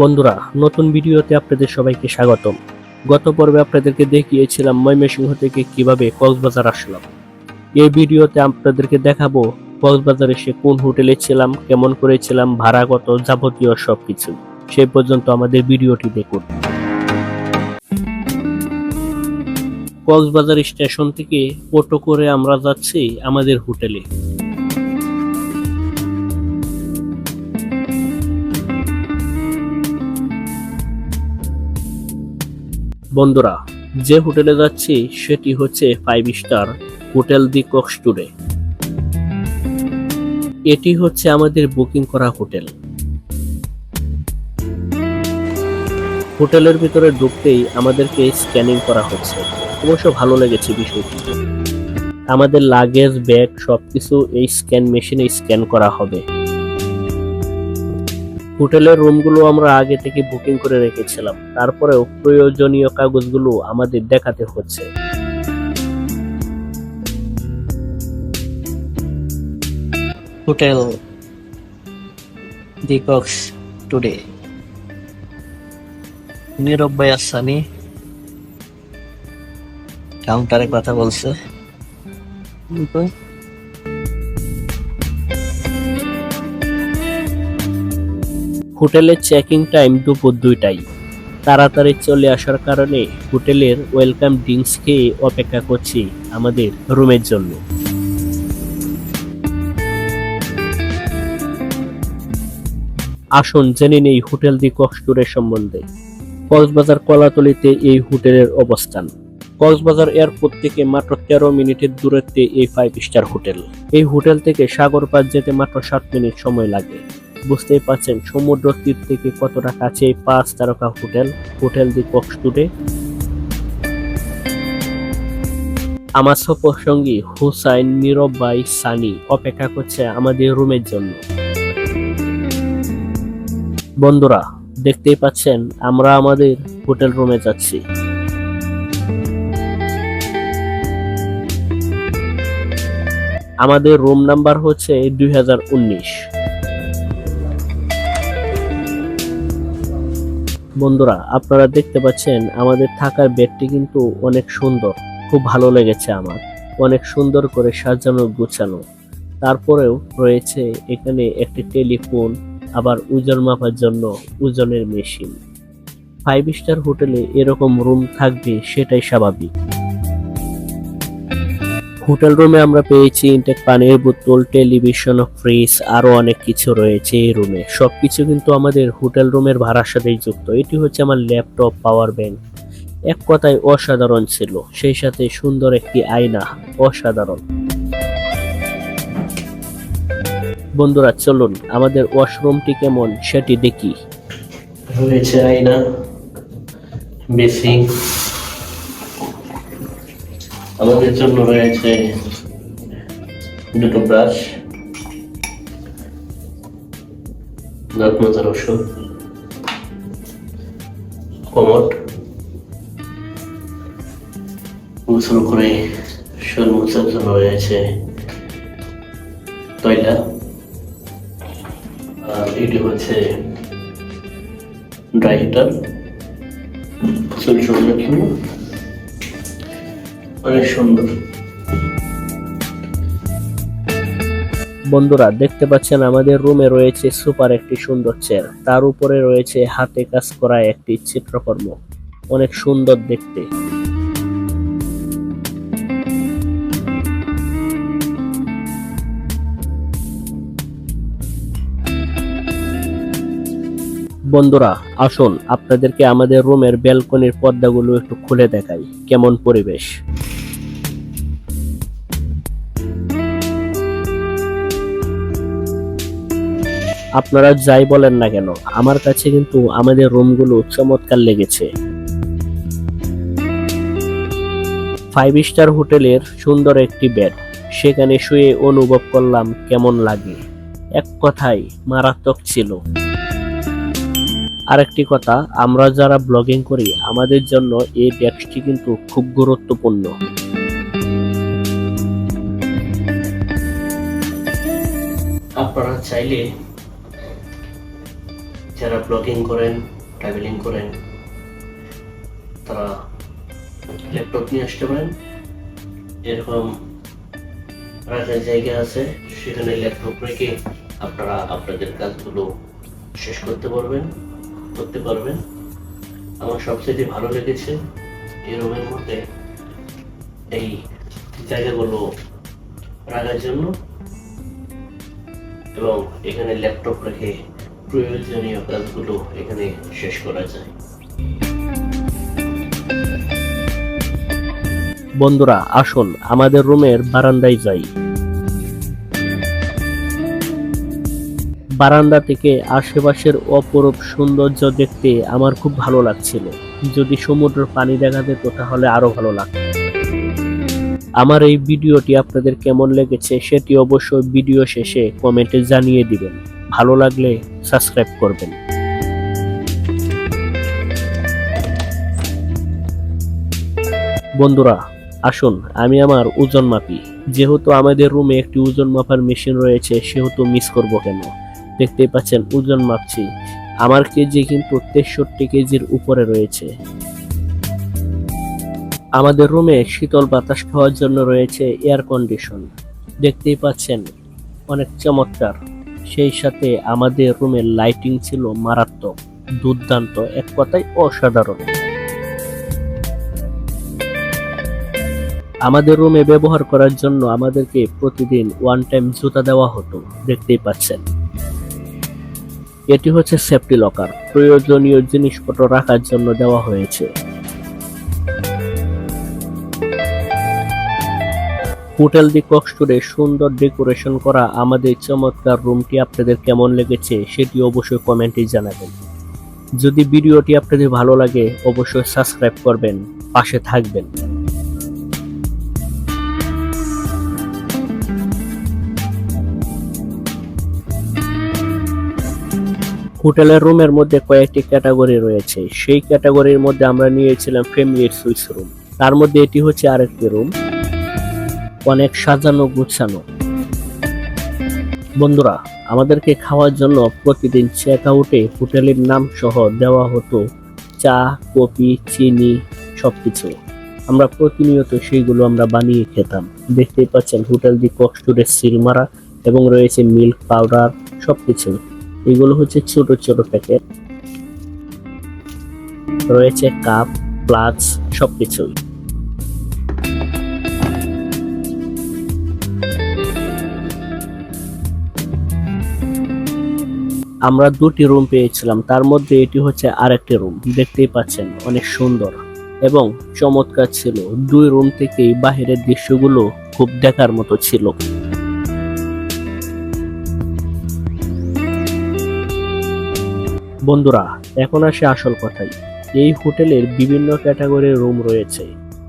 বন্ধুরা, নতুন ভিডিওতে আপনাদের সবাইকে স্বাগতম। গত পর্বে আপনাদেরকে দেখিয়েছিলাম ময়মনসিংহ থেকে কীভাবে কক্সবাজার আসলাম। এই ভিডিওতে আপনাদেরকে দেখাবো কক্সবাজার এসে কোন হোটেলে ছিলাম, কেমন করেছিলাম ভাড়া কত, যাবতীয় সবকিছু। সেই পর্যন্ত আমাদের ভিডিওটি দেখুন। কক্সবাজার স্টেশন থেকে অটো করে আমরা যাচ্ছি আমাদের হোটেলে। বন্ধুরা, যে হোটেলে যাচ্ছি সেটি হচ্ছে ফাইভ স্টার হোটেল দি কক্সটুরে এটি হচ্ছে আমাদের বুকিং করা হোটেল। হোটেলের ভিতরে ঢুকতেই আমাদেরকে স্ক্যানিং করা হচ্ছে। অবশ্য ভালো লেগেছে বিষয়টি। আমাদের লাগেজ ব্যাগ সবকিছু এই স্ক্যান মেশিনে স্ক্যান করা হবে। হোটেলের রুমগুলো আমরা আগে থেকে বুকিং করে রেখেছিলাম। তারপরেও প্রয়োজনীয় কাগজগুলো আমাদের দেখাতে হচ্ছে। Hotel the Cox today. Nirob ভাই আসানি কাউন্টারে কথা বলছে। হোটেলের চেকিং টাইম দুপুর দুইটাই তাড়াতাড়ি চলে আসার কারণে হোটেলের ওয়েলকাম ড্রিঙ্কস খেয়ে অপেক্ষা করছি আমাদের রুমের জন্য। আসুন জেনে নেই হোটেল দি কক্সটুরের সম্বন্ধে। কক্সবাজার কলাতলিতে এই হোটেলের অবস্থান। কক্সবাজার এয়ারপোর্ট থেকে মাত্র তেরো মিনিটের দূরত্বে এই ফাইভ স্টার হোটেল। এই হোটেল থেকে সাগর পার যেতে মাত্র সাত মিনিট সময় লাগে। বুঝতেই পারছেন সমুদ্র তীর থেকে কতটা কাছে এই পাঁচ তারকা হোটেল হোটেল দি কক্সটুরে আমার সঙ্গী হুসাইন নীরব ভাই সানি অপেক্ষা করছে আমাদের রুমের জন্য। বন্ধুরা, দেখতেই পাচ্ছেন, আমরা আমাদের হোটেল রুমে যাচ্ছি। আমাদের রুম নাম্বার হচ্ছে দুই হাজার উনিশ। বন্ধুরা, আপনারা দেখতে পাচ্ছেন আমাদের থাকার বেডটি কিন্তু অনেক সুন্দর, খুব ভালো লেগেছে আমার। অনেক সুন্দর করে সাজানো, গুছানো। তারপরেও রয়েছে এখানে একটি টেলিফোন, আবার ওজন মাপার জন্য ওজনের মেশিন। ফাইভ স্টার হোটেলে এরকম রুম থাকবে, সেটাই স্বাভাবিক। হোটেল রুমে আমরা পেয়েছি ইনটেক পানির বোতল টেলিভিশন ফ্রিজ আরও অনেক কিছু রয়েছে এই রুমে। সবকিছু কিন্তু আমাদের হোটেল রুমের ভাড়ার সাথেই যুক্ত। এটি হচ্ছে আমার ল্যাপটপ পাওয়ার ব্যাংক এক কথায় অসাধারণ ছিল, সেই সাথে সুন্দর একটি আয়না, অসাধারণ। বন্ধুরা, চলুন, আমাদের ওয়াশরুমটি কেমন, সেটি দেখি। রয়েছে আয়না বেসিং আমাদের জন্য রয়েছে দুটো ব্রাশ দাঁত ওষুধ, কমট, গোসল করে শরীর মোছার জন্য রয়েছে তৈলা আর এটি হচ্ছে ড্রাই হিটার অনেক সুন্দর। বন্ধুরা, দেখতে পাচ্ছেন আমাদের রুমে রয়েছে সুপার একটি সুন্দর চেয়ার তার উপরে রয়েছে হাতে কাজ করা একটি চিত্রকর্ম। অনেক সুন্দর দেখতে। বন্ধুরা, আসুন আপনাদেরকে আমাদের রুমের ব্যালকনির পর্দাগুলো একটু খুলে দেখাই। কেমন পরিবেশ? আপনারা যাই বলেন না কেন, আমার কাছে কিন্তু আমাদের রুমগুলো চমৎকার লেগেছে। ফাইভ স্টার হোটেলের সুন্দর একটি বেড সেখানে শুয়ে অনুভব করলাম কেমন লাগে। এক কথায় মারাত্মক ছিল। আরেকটি কথা, আমরা যারা ব্লগিং করি, আমাদের জন্য এই ডেস্কটি কিন্তু খুব গুরুত্বপূর্ণ। আপনারা চাইলে যারা ব্লগিং করেন ট্রাভেলিং করেন, তারা ল্যাপটপ নিয়ে আসতে পারেন। এরকম রাখার জায়গা আছে, সেখানে ল্যাপটপ রেখে আপনারা আপনাদের কাজগুলো শেষ করতে পারবেন করতে পারবেন। আমার সবচেয়ে ভালো লেগেছে এই রুমের মধ্যে এই জায়গাগুলো রাখার জন্য। এবং এখানে ল্যাপটপ রেখে প্রয়োজনীয় কাজগুলো এখানে শেষ করা যায়। বন্ধুরা, আসুন আমাদের রুমের বারান্দায় যাই। বারান্দা থেকে আশেপাশের অপরূপ সৌন্দর্য দেখতে আমার খুব ভালো লাগছিল। যদি সমুদ্রের পানি দেখা যেত, তাহলে আরও ভালো লাগতো। আমার এই ভিডিওটি আপনাদের কেমন লেগেছে, সেটি অবশ্যই ভিডিও শেষে কমেন্টে জানিয়ে দিবেন। ভালো লাগলে সাবস্ক্রাইব করবেন। বন্ধুরা, আসুন, আমি আমার ওজন মাপি। যেহেতু আমাদের রুমে একটি ওজন মাপার মেশিন রয়েছে, সেহেতু মিস করব কেন? দেখতেই পাচ্ছেন, ওজন মাপছি। আমার কেজি কিন্তু তেষট্টি কেজির উপরে রয়েছে। আমাদের রুমে শীতল বাতাস খাওয়ার জন্য রয়েছে এয়ার কন্ডিশন দেখতেই পাচ্ছেন, অনেক চমৎকার। সেই সাথে আমাদের রুমের লাইটিং ছিল মারাত্মক, দুর্দান্ত, এক কথায় অসাধারণ। আমাদের রুমে ব্যবহার করার জন্য আমাদেরকে প্রতিদিন ওয়ান টাইম জুতা দেওয়া হতো, দেখতেই পাচ্ছেন। এটি হচ্ছে সেফটি লকার প্রয়োজনীয় জিনিসপত্র রাখার জন্য দেওয়া হয়েছে। হোটেল দি কক্সটুরে সুন্দর ডেকোরেশন করা আমাদের চমৎকার রুমটি আপনাদের কেমন লেগেছে সেটি অবশ্যই কমেন্টে জানাবেন। যদি ভিডিওটি আপনাদের ভালো লাগে, অবশ্যই সাবস্ক্রাইব করবেন, পাশে থাকবেন। হোটেলের রুমের মধ্যে কয়েকটি ক্যাটাগরি রয়েছে। সেই ক্যাটাগরির মধ্যে আমরা নিয়েছিলাম ফ্যামিলির সুইস রুম। তার মধ্যে এটি হচ্ছে আরেকটি রুম। অনেক সাজানো গুছানো। বন্ধুরা, আমাদেরকে খাওয়ার জন্য প্রতিদিন চেক আউটে হোটেলের নাম সহ দেওয়া হতো চা, কফি, চিনি, সবকিছু। আমরা প্রতিনিয়ত সেইগুলো আমরা বানিয়ে খেতাম। দেখতেই পাচ্ছেন হোটেল দি কক্সটুরের সিলমারা এবং রয়েছে মিল্ক পাউডার, সবকিছু। এগুলো হচ্ছে ছোট ছোট প্যাকেট। রয়েছে কাপ প্লাস সবকিছুই। আমরা দুটি রুম পেয়েছিলাম। তার মধ্যে এটি হচ্ছে আরেকটি রুম দেখতেই পাচ্ছেন, অনেক সুন্দর এবং চমৎকার ছিল। দুই রুম থেকেই বাহিরের দৃশ্যগুলো খুব দেখার মতো ছিল। বন্ধুরা, এখন আসে আসল কথাই এই হোটেলের বিভিন্ন ক্যাটাগরির রুম রয়েছে।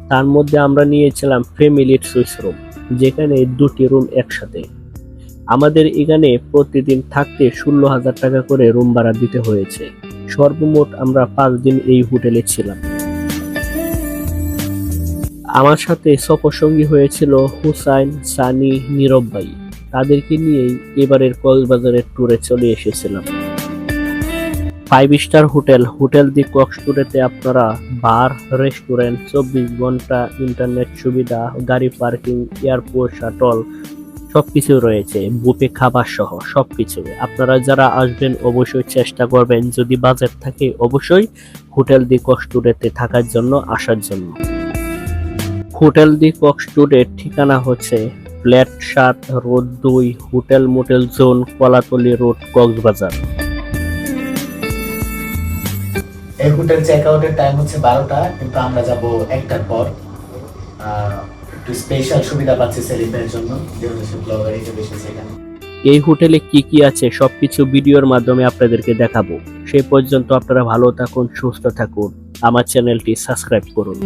তার মধ্যে আমরা নিয়েছিলাম ফ্যামিলির সুইস রুম যেখানে দুটি রুম একসাথে। আমাদের এখানে প্রতিদিন থাকতে ষোলো হাজার টাকা করে রুম ভাড়া দিতে হয়েছে। সর্বমোট আমরা পাঁচ দিন এই হোটেলে ছিলাম। আমার সাথে সফরসঙ্গী হয়েছিল হুসাইন, সানি, নীরব ভাই। তাদেরকে নিয়েই এবারের কক্সবাজারের ট্যুরে চলে এসেছিলাম। Five star hotel hotel the কক্সটুরেতে আপনারা বার, রেস্টুরেন্ট, চব্বিশ ঘণ্টা ইন্টারনেট সুবিধা, গাড়ি পার্কিং এয়ারপোর্ট শাটল সবকিছু রয়েছে, বুফে, খাবার সহ সবকিছু। আপনারা যারা আসবেন, অবশ্যই চেষ্টা করবেন। যদি বাজেট থাকে, অবশ্যই হোটেল দি কক্সটুরেতে থাকার জন্য, আসার জন্য। হোটেল দি কক্সটুরের ঠিকানা হচ্ছে ফ্ল্যাট সাত রোড দুই, hotel motel zone Kolatoli road, Cox's Bazar. এই হোটেল চেক আউটের টাইম হচ্ছে বারোটা, কিন্তু আমরা যাব একটার পর। স্পেশাল সুবিধা পাচ্ছে জন্য ব্লগার হিসেবে এই হোটেলে কি কি আছে সবকিছু ভিডিওর মাধ্যমে আপনাদেরকে দেখাবো। সেই পর্যন্ত আপনারা ভালো থাকুন, সুস্থ থাকুন। আমার চ্যানেলটি সাবস্ক্রাইব করুন।